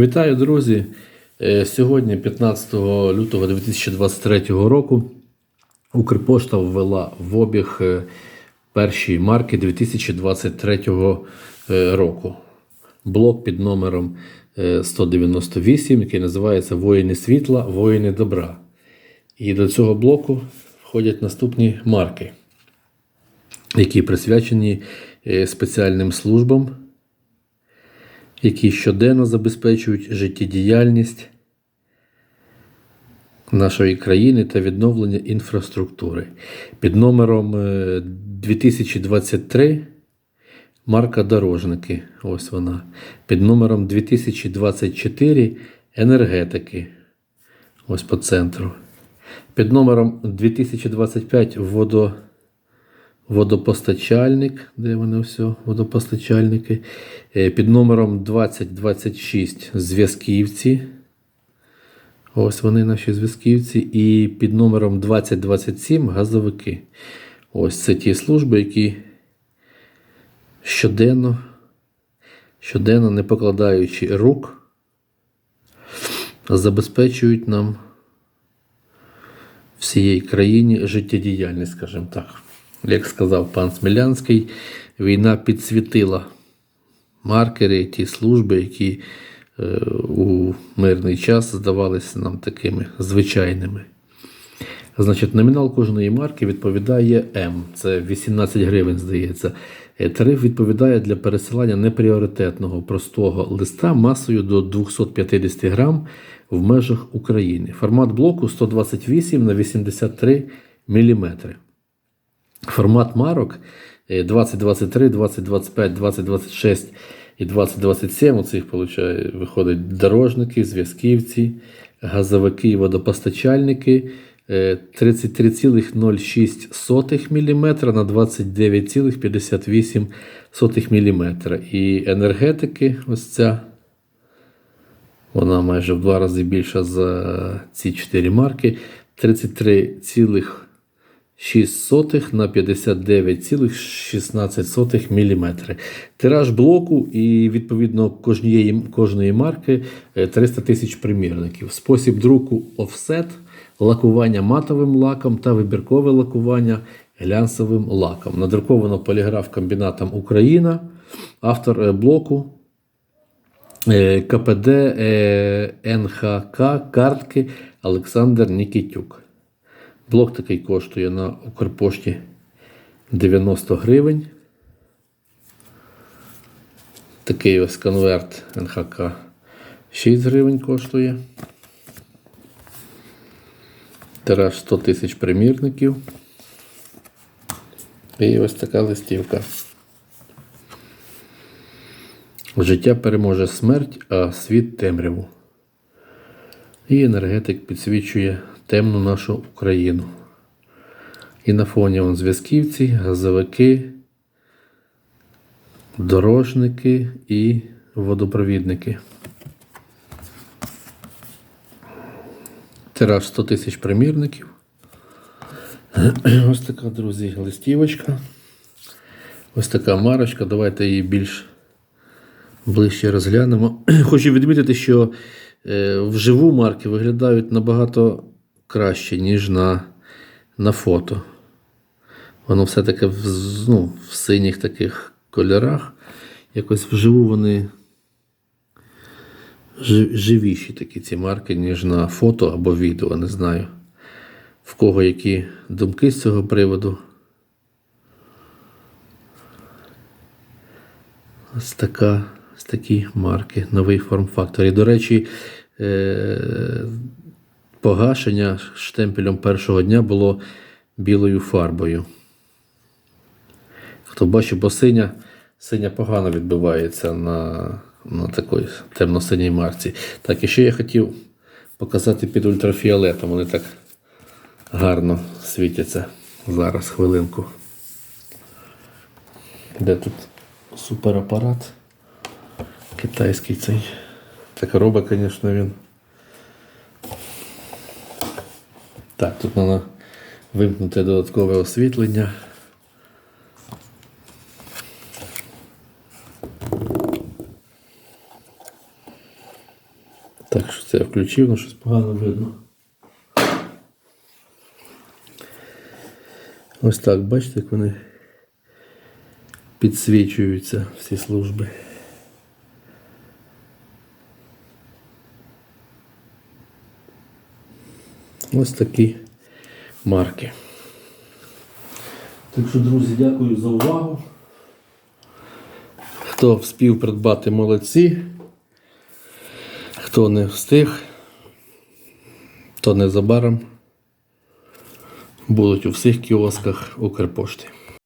Вітаю, друзі! Е, Сьогодні, 15 лютого 2023 року, Укрпошта ввела в обіг е, перші марки 2023 е, року. Блок під номером е, 198, який називається Воїни світла, воїни добра. І до цього блоку входять наступні марки, які присвячені спеціальним службам які щоденно забезпечують життєдіяльність нашої країни та відновлення інфраструктури. Під номером е, 2023 марка Дорожники. Ось вона. Під номером 2024 енергетики. Ось по центру. Під номером 2025 водо. Водопостачальник, де вони все, водопостачальники. Е, Під номером 2026 зв'язківці. Ось вони наші зв'язківці. І під номером 2027 газовики. Ось це ті служби, які щоденно, щоденно не покладаючи рук, забезпечують нам всієї країні життєдіяльність, скажімо так. Як сказав пан Смілянський, війна підсвітила маркери, ті служби, які е, у мирний час здавалися нам такими звичайними. Значить, номінал кожної марки відповідає М. Це 18 гривень, здається. Е, Тариф відповідає для пересилання непріоритетного простого листа масою до 250 грам в межах України. Формат блоку 128 на 83 мм. Формат марок е, 2023, 2025, 2026 і 2027. Оце їх получає, виходить дорожники, зв'язківці, газовики і водопостачальники. е, 33,06 мм на 29,58 мм. І енергетики, ось ця, вона майже в два рази більша за ці чотири марки. 33,6 6 на 59,16 мм. Тираж блоку і відповідно кожнієї, кожної марки е, 300 тисяч примірників. Спосіб друку офсет, лакування матовим лаком та вибіркове лакування глянцевим лаком. Надруковано поліграф комбінатом Україна. Автор е, блоку е, КПД е, НХК картки Олександр Нікітюк. Блок такий коштує на Укрпошті 90 гривень. Такий ось конверт НХК 6 гривень коштує. Тираж 100 тисяч примірників. І ось така листівка. Життя переможе смерть, а світ темряву. І енергетик підсвічує темну нашу Україну. І на фоні вон зв'язківці, газовики, дорожники і водопровідники. Тираж 100 тисяч примірників. Ось така, друзі, листівочка. Ось така марочка. Давайте її більш ближче розглянемо. Хочу відмітити, що е, вживу марки виглядають набагато краще, ніж на, на фото. Воно все таки в, ну, в синіх таких кольорах. Якось вживу вони живіші такі ці марки, ніж на фото або відео. Не знаю. В кого які думки з цього приводу. Ось така, ось такі марки, новий форм-фактор. І, до речі, е- погашення штемпелем першого дня було білою фарбою. Хто бачив, бо синя, синя погано відбивається на, на такій темно-синій марці. Так, і ще я хотів показати під ультрафіолетом. Вони так гарно світяться. Зараз хвилинку. Де тут суперапарат? Китайський цей. Так робить, звісно, він. Так, тут треба вимкнути додаткове освітлення. Так що це я включив, але щось погано видно. Ось так, бачите, як вони підсвічуються всі служби. Ось такі марки. Так що, друзі, дякую за увагу. Хто встиг придбати молодці, хто не встиг, то незабаром будуть у всіх кіосках Укрпошти.